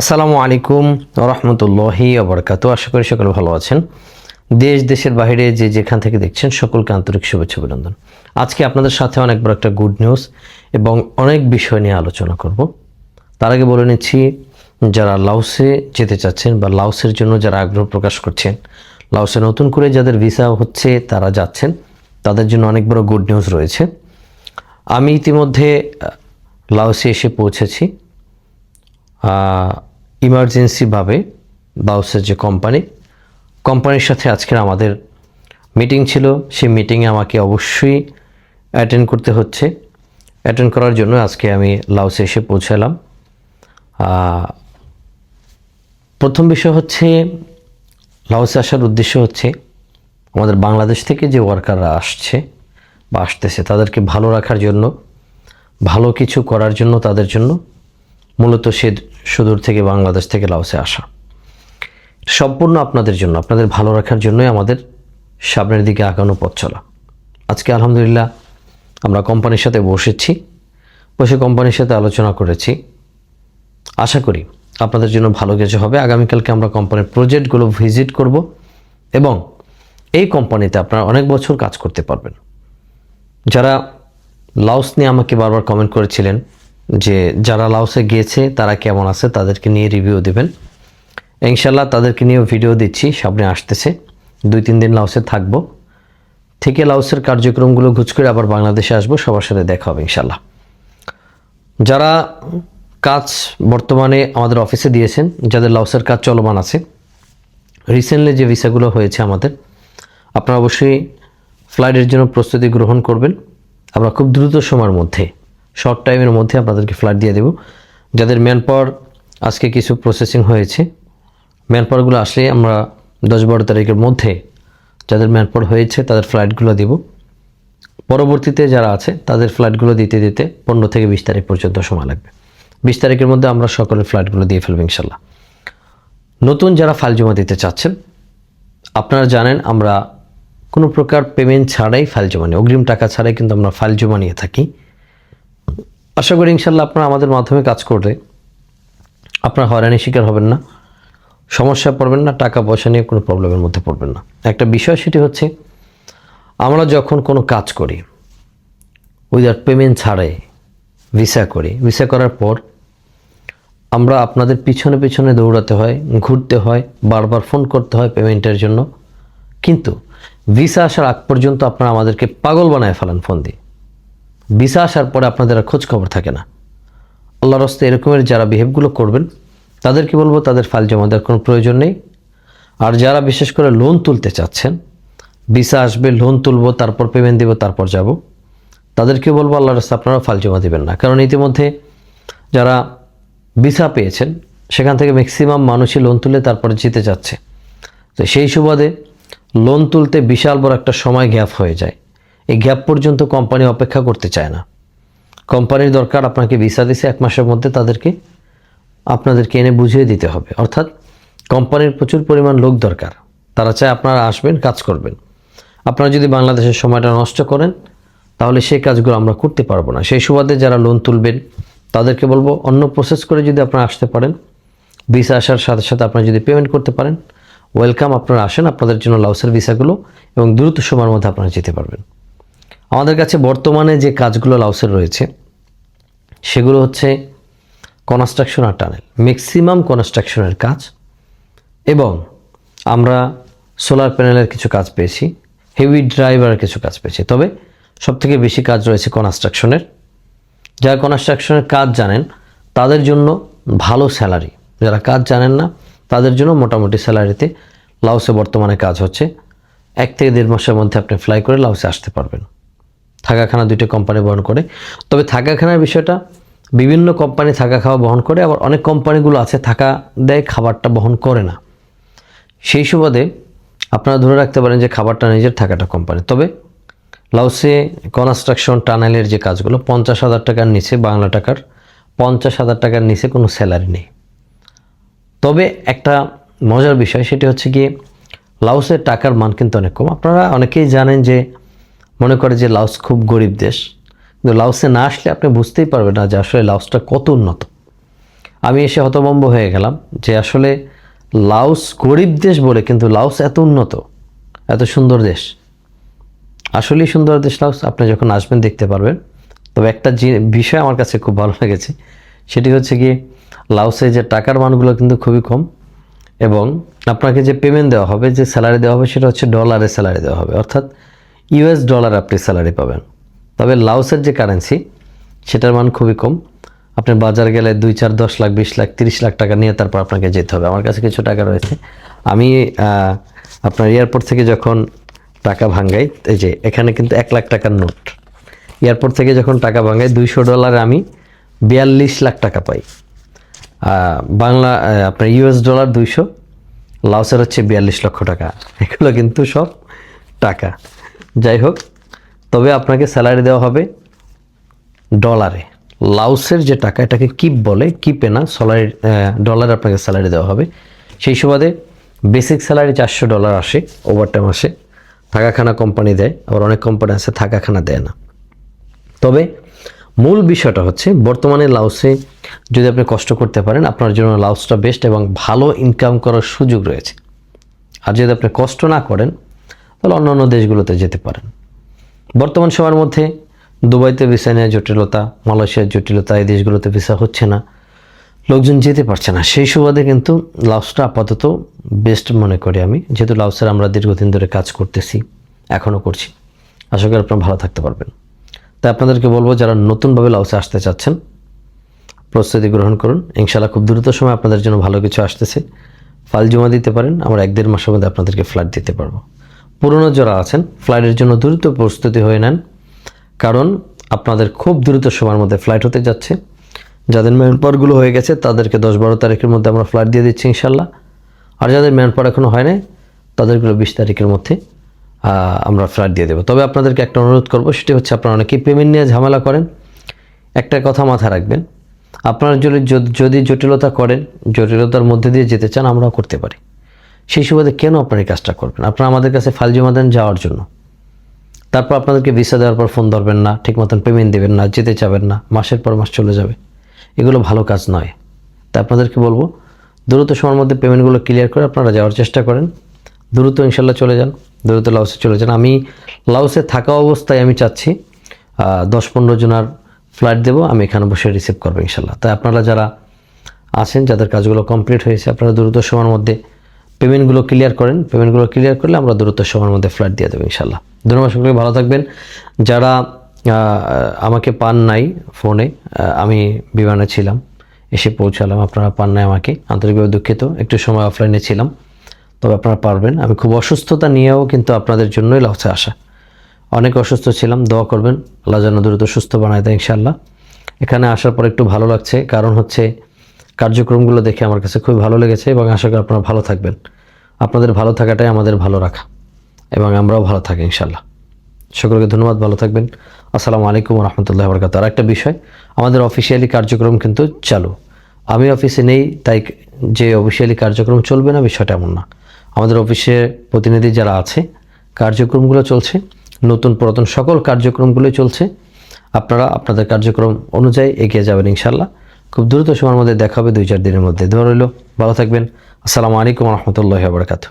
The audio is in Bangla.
আসসালামু আলাইকুম রহমতুল্লাহি আবরকাত আশা করি সকলে ভালো আছেন। দেশ, দেশের বাইরে যে যেখান থেকে দেখছেন সকলকে আন্তরিক শুভেচ্ছা অভিনন্দন। আজকে আপনাদের সাথে অনেক বড় একটা গুড নিউজ এবং অনেক বিষয় নিয়ে আলোচনা করব। তার আগে বলে নিচ্ছি, যারা লাউসে যেতে চাচ্ছেন বা লাউসের জন্য যারা আগ্রহ প্রকাশ করছেন লাউসে নতুন করে যাদের ভিসা হচ্ছে তারা যাচ্ছেন, তাদের জন্য অনেক বড় গুড নিউজ রয়েছে। আমি ইতিমধ্যে লাওসে এসে পৌঁছেছি। ইমার্জেন্সিভাবে বাউসের যে কোম্পানি কোম্পানির সাথে আজকের আমাদের মিটিং ছিল। সেই মিটিংয়ে আমাকে অবশ্যই অ্যাটেন্ড করতে হচ্ছে। অ্যাটেন্ড করার জন্য আজকে আমি লাউসে এসে পৌঁছালাম। প্রথম বিষয় হচ্ছে লাউসে আসার উদ্দেশ্য হচ্ছে, আমাদের বাংলাদেশ থেকে যে ওয়ার্কাররা আসছে বা আসতেছে, তাদেরকে ভালো রাখার জন্য, ভালো কিছু করার জন্য, তাদের জন্য মূলত সে সুদূর থেকে বাংলাদেশ থেকে লাওসে আসা। সম্পূর্ণ আপনাদের জন্য, আপনাদের ভালো রাখার জন্যই আমাদের সামনের দিকে আগানো পথ চলা। আজকে আলহামদুলিল্লাহ আমরা কোম্পানির সাথে বসেছি, বসে কোম্পানির সাথে আলোচনা করেছি। আশা করি আপনাদের জন্য ভালো কিছু হবে। আগামীকালকে আমরা কোম্পানির প্রজেক্টগুলো ভিজিট করব এবং এই কোম্পানিতে আপনারা অনেক বছর কাজ করতে পারবেন। যারা লাউস নিয়ে আমাকে বারবার কমেন্ট করেছিলেন যে যারা লাউসে গিয়েছে, তারা কেমন আছে তাদেরকে নিয়ে রিভিউ দেবেন। ইনশাল্লাহ তাদেরকে নিয়েও ভিডিও দিচ্ছি, সামনে আসতেছে। দুই, তিন দিন লাউসে থাকব। থেকে লাউসের কার্যক্রমগুলো ঘুচ করে আবার বাংলাদেশে আসব, সবার সাথে দেখা হবে ইনশাল্লাহ যারা কাজ বর্তমানে আমাদের অফিসে দিয়েছেন, যাদের লাউসের কাজ চলমান আছে রিসেন্টলি যে ভিসাগুলো হয়েছে আমাদের, আপনারা অবশ্যই ফ্লাইটের জন্য প্রস্তুতি গ্রহণ করবেন। আমরা খুব দ্রুত সময়ের মধ্যে শর্ট টাইমের মধ্যে আপনাদেরকে ফ্ল্যাট দিয়ে দেব। যাদের ম্যান পাওয়ার আজকে কিছু প্রসেসিং হয়েছে ম্যান পাওয়ারগুলো আসলে আমরা দশ বারো তারিখের মধ্যে যাদের ম্যান পাওয়ার হয়েছে তাদের ফ্লাইটগুলো দেব। পরবর্তীতে যারা আছে, তাদের ফ্লাইটগুলো দিতে দিতে পনেরো থেকে বিশ তারিখ পর্যন্ত সময় লাগবে। বিশ তারিখের মধ্যে আমরা সকলের ফ্লাইটগুলো দিয়ে ফেলব ইনশাল্লাহ। নতুন যারা ফাইল জমা দিতে চাচ্ছেন, আপনারা জানেন আমরা কোনো প্রকার পেমেন্ট ছাড়াই ফাইল জমা নিই। অগ্রিম টাকা ছাড়াই কিন্তু আমরা ফাইল জমা নিয়ে থাকি। আশা করি ইনশাল্লাহ আপনারা আমাদের মাধ্যমে কাজ করলে আপনারা হয়রানির শিকার হবেন না সমস্যায় পড়বেন না, টাকা পয়সা নিয়ে কোনো প্রবলেমের মধ্যে পড়বেন না। একটা বিষয় সেটি হচ্ছে, আমরা যখন কোনো কাজ করি উইদাউট পেমেন্ট ছাড়াই ভিসা করি ভিসা করার পর আমরা আপনাদের পিছনে পিছনে দৌড়াতে হয়, ঘুরতে হয়, বারবার ফোন করতে হয় পেমেন্টের জন্য। কিন্তু ভিসা আসার আগ পর্যন্ত আপনারা আমাদেরকে পাগল বানায় ফেলেন ফোন দিয়ে। ভিসা আসার পরে আপনাদের আর খোঁজ খবর থাকে না। আল্লাহ রস্তে এরকমের যারা বিহেভগুলো করবেন তাদেরকে বলব, তাদের ফাইল জমা দেওয়ার কোনো প্রয়োজন নেই। আর যারা বিশেষ করে লোন তুলতে চাচ্ছেন, ভিসা আসবে লোন তুলবো, তারপর পেমেন্ট দেবো, তারপর যাব তাদেরকে বলব আল্লাহ রাস্তা আপনারা ফাইল জমা দেবেন না। কারণ ইতিমধ্যে যারা ভিসা পেয়েছেন, সেখান থেকে ম্যাক্সিমাম মানুষই লোন তুলে তারপরে জিতে যাচ্ছে। তো সেই সুবাদে লোন তুলতে বিশাল বড় একটা সময় গ্যাপ হয়ে যায়। এই গ্যাপ পর্যন্ত কোম্পানি অপেক্ষা করতে চায় না। কোম্পানির দরকার আপনাকে ভিসা দিছে এক মাসের মধ্যে তাদেরকে, আপনাদেরকে এনে বুঝিয়ে দিতে হবে। অর্থাৎ কোম্পানির প্রচুর পরিমাণ লোক দরকার। তারা চায় আপনারা আসবেন, কাজ করবেন। আপনারা যদি বাংলাদেশের সময়টা নষ্ট করেন, তাহলে সেই কাজগুলো আমরা করতে পারব না। সেই সুবাদে যারা লোন তুলবেন, তাদেরকে বলব, অন্য প্রসেস করে যদি আপনারা আসতে পারেন, ভিসা আসার সাথে সাথে আপনারা যদি পেমেন্ট করতে পারেন ওয়েলকাম আপনারা আসেন, আপনাদের জন্য লাউসের ভিসাগুলো এবং দ্রুত সময়ের মধ্যে আপনারা যেতে পারবেন। আমাদের কাছে বর্তমানে যে কাজগুলো লাউসের রয়েছে, সেগুলো হচ্ছে কনস্ট্রাকশন আর টানেল ম্যাক্সিমাম কনস্ট্রাকশনের কাজ এবং আমরা সোলার প্যানেলের কিছু কাজ পেয়েছি হেভি ড্রাইভারের কিছু কাজ পেয়েছি। তবে সবথেকে বেশি কাজ রয়েছে কনস্ট্রাকশনের যারা কনস্ট্রাকশনের কাজ জানেন, তাদের জন্য ভালো স্যালারি যারা কাজ জানেন না, তাদের জন্য মোটামুটি স্যালারিতে লাউসে বর্তমানে কাজ হচ্ছে। এক থেকে দেড় মাসের মধ্যে আপনি ফ্লাই করে লাউসে আসতে পারবেন। থাকা খানা দুইটা কোম্পানি বহন করে। তবে থাকাখানার বিষয়টা, বিভিন্ন কোম্পানি থাকা খাওয়া বহন করে, আবার অনেক কোম্পানিগুলো আছে থাকা দেয়, খাবারটা বহন করে না। সেই সুবাদে আপনারা ধরে রাখতে পারেন যে খাবারটা নিজের থাকাটা কোম্পানি তবে লাউসে কনস্ট্রাকশন টানেলের যে কাজগুলো, পঞ্চাশ হাজার টাকার নিচে, বাংলা টাকার পঞ্চাশ হাজার টাকার নিচে কোনো স্যালারি নেই। তবে একটা মজার বিষয়, সেটি হচ্ছে গিয়ে লাউসের টাকার মান কিন্তু অনেক কম। আপনারা অনেকেই জানেন যে মনে করে যে লাউস খুব গরিব দেশ। কিন্তু লাউসে না আসলে আপনি বুঝতেই পারবেন না যে আসলে লাউসটা কত উন্নত। আমি এসে হতভম্ব হয়ে গেলাম যে আসলে লাউস গরিব দেশ বলে কিন্তু লাউস এত উন্নত, এত সুন্দর দেশ। আসলেই সুন্দর দেশ লাউস আপনি যখন আসবেন দেখতে পারবেন। তবে একটা বিষয় আমার কাছে খুব ভালো লেগেছে, সেটি হচ্ছে কি লাউসে যে টাকার মানগুলো কিন্তু খুবই কম এবং আপনাকে যে পেমেন্ট দেওয়া হবে, যে স্যালারি দেওয়া হবে, সেটা হচ্ছে ডলারে স্যালারি দেওয়া হবে। অর্থাৎ ইউএস ডলার আপনি স্যালারি পাবেন। তবে লাউসের যে কারেন্সি সেটার মান খুবই কম। আপনি বাজার গেলে দুই চার দশ লাখ, বিশ লাখ, তিরিশ লাখ টাকা নিয়ে তারপর আপনাকে যেতে হবে। আমার কাছে কিছু টাকা রয়েছে। আমি আপনার এয়ারপোর্ট থেকে যখন টাকা ভাঙ্গাই, এই যে এখানে কিন্তু এক লাখ টাকার নোট। এয়ারপোর্ট থেকে যখন টাকা ভাঙাই দুইশো ডলারে আমি বিয়াল্লিশ লাখ টাকা পাই। বাংলা আপনার ইউএস ডলার দুইশো, লাউসের হচ্ছে বিয়াল্লিশ লক্ষ টাকা। এগুলো কিন্তু সব টাকা। যাই হোক তবে আপনাকে স্যালারি দেওয়া হবে ডলারে লাউসের যে টাকা, এটাকে কিপ বলে কিপে না স্যালারি ডলারে আপনাকে স্যালারি দেওয়া হবে। সেই সুবাদে বেসিক স্যালারি চারশো ডলার আসে ওভারটাইম আসে, থাকাখানা কোম্পানি দেয়, আবার অনেক কোম্পানি আছে, থাকাখানা দেয় না। তবে মূল বিষয়টা হচ্ছে, বর্তমানে লাউসে যদি আপনি কষ্ট করতে পারেন, আপনার জন্য লাউসটা বেস্ট এবং ভালো ইনকাম করার সুযোগ রয়েছে। আর যদি আপনি কষ্ট না করেন তাহলে অন্য অন্য দেশগুলোতে যেতে পারেন। বর্তমান সময়ের মধ্যে দুবাইতে ভিসা নেওয়া জটিলতা, মালয়েশিয়ার জটিলতা, এই দেশগুলোতে ভিসা হচ্ছে না। লোকজন যেতে পারছে না। সেই সুবাদে কিন্তু লাউসটা আপাতত বেস্ট মনে করি আমি। যেহেতু লাউসের আমরা দীর্ঘদিন ধরে কাজ করতেছি এখনও করছি। আশা করি আপনারা ভালো থাকতে পারবেন। তাই আপনাদেরকে বলব, যারা নতুনভাবে লাউসে আসতে চাচ্ছেন, প্রস্তুতি গ্রহণ করুন। ইনশাল্লাহ খুব দ্রুত সময় আপনাদের জন্য ভালো কিছু আসতেছে। ফাল জমা দিতে পারেন। আমরা এক দেড় মাসের মধ্যে আপনাদেরকে ফ্ল্যাট দিতে পারব। পুরনো যারা আছেন ফ্লাইটের জন্য দ্রুত প্রস্তুতি হয়ে নেন। কারণ আপনাদের খুব দ্রুত সময়ের মধ্যে ফ্লাইট হতে যাচ্ছে। যাদের ম্যান পাওয়ারগুলো হয়ে গেছে, তাদেরকে দশ বারো তারিখের মধ্যে আমরা ফ্লাইট দিয়ে দিচ্ছি ইনশাল্লাহ। আর যাদের ম্যান পাওয়ার এখনও হয় নাই, তাদেরগুলো বিশ তারিখের মধ্যে আমরা ফ্লাইট দিয়ে দেবো। তবে আপনাদেরকে একটা অনুরোধ করব, সেটি হচ্ছে আপনারা অনেকেই পেমেন্ট নিয়ে ঝামেলা করেন। একটা কথা মাথায় রাখবেন, আপনারা যদি যদি জটিলতা করেন, জটিলতার মধ্যে দিয়ে যেতে চান, আমরাও করতে পারি। সেই সুবাদে কেন আপনারা এই কাজটা করবেন? আপনারা আমাদের কাছে ফাইল জমা দেন যাওয়ার জন্য। তারপর আপনাদেরকে ভিসা দেওয়ার পর ফোন ধরবেন না ঠিক মতন পেমেন্ট দেবেন না, যেতে চাবেন না, মাসের পর মাস চলে যাবে। এগুলো ভালো কাজ নয়। তাই আপনাদেরকে বলব, দ্রুত সময়ের মধ্যে পেমেন্টগুলো ক্লিয়ার করে আপনারা যাওয়ার চেষ্টা করেন। দ্রুত ইনশাল্লাহ চলে যান, দ্রুত লাউসে চলে যান। আমি লাউসে থাকা অবস্থায় আমি চাচ্ছি দশ পনেরো জনার ফ্লাইট দেবো, আমি এখানে বসে রিসিভ করব ইনশাল্লাহ তাই আপনারা যারা আছেন, যাদের কাজগুলো কমপ্লিট হয়েছে, আপনারা দ্রুত সময়ের মধ্যে পেমেন্টগুলো ক্লিয়ার করেন। পেমেন্টগুলো ক্লিয়ার করলে আমরা দ্রুত সময়ের মধ্যে ফ্ল্যাট দিয়ে দেবো ইনশাল্লাহ ধন্যবাদ সকলে ভালো থাকবেন। যারা আমাকে পান নাই ফোনে আমি বিমানে ছিলাম, এসে পৌঁছালাম। আপনারা পান নাই আমাকে। আন্তরিকভাবে দুঃখিত। একটু সময় অফলাইনে ছিলাম। তবে আপনারা পারবেন। আমি খুব অসুস্থতা নিয়েও কিন্তু আপনাদের জন্যই লাউসে আসা। অনেক অসুস্থ ছিলাম। দোয়া করবেন। আল্লাহ যেন দ্রুত সুস্থ বানায় দেয় ইনশাল্লাহ এখানে আসার পর একটু ভালো লাগছে। কারণ হচ্ছে কার্যক্রমগুলো দেখে আমার কাছে খুবই ভালো লেগেছে এবং আশা করি আপনারা ভালো থাকবেন। আপনাদের ভালো থাকাটাই আমাদের ভালো রাখা এবং আমরাও ভালো থাকি ইনশাল্লাহ সকলকে ধন্যবাদ, ভালো থাকবেন। আসসালামু আলাইকুম রহমতুল্লাহ বরকাত আর একটা বিষয়, আমাদের অফিসিয়ালি কার্যক্রম কিন্তু চালু। আমি অফিসে নেই, তাই যে অফিসিয়ালি কার্যক্রম চলবে না, বিষয়টা এমন না। আমাদের অফিসে প্রতিনিধি যারা আছে, কার্যক্রমগুলো চলছে, নতুন পুরাতন সকল কার্যক্রমগুলোই চলছে। আপনারা, আপনাদের কার্যক্রম অনুযায়ী এগিয়ে যাবেন ইনশাল্লাহ খুব দ্রুত সময়ের মধ্যে দেখাবে দুই চার দিনের মধ্যে। ধরে রইল। ভালো থাকবেন। আসসালামু আলাইকুম রহমতুল্লাহ বরকাত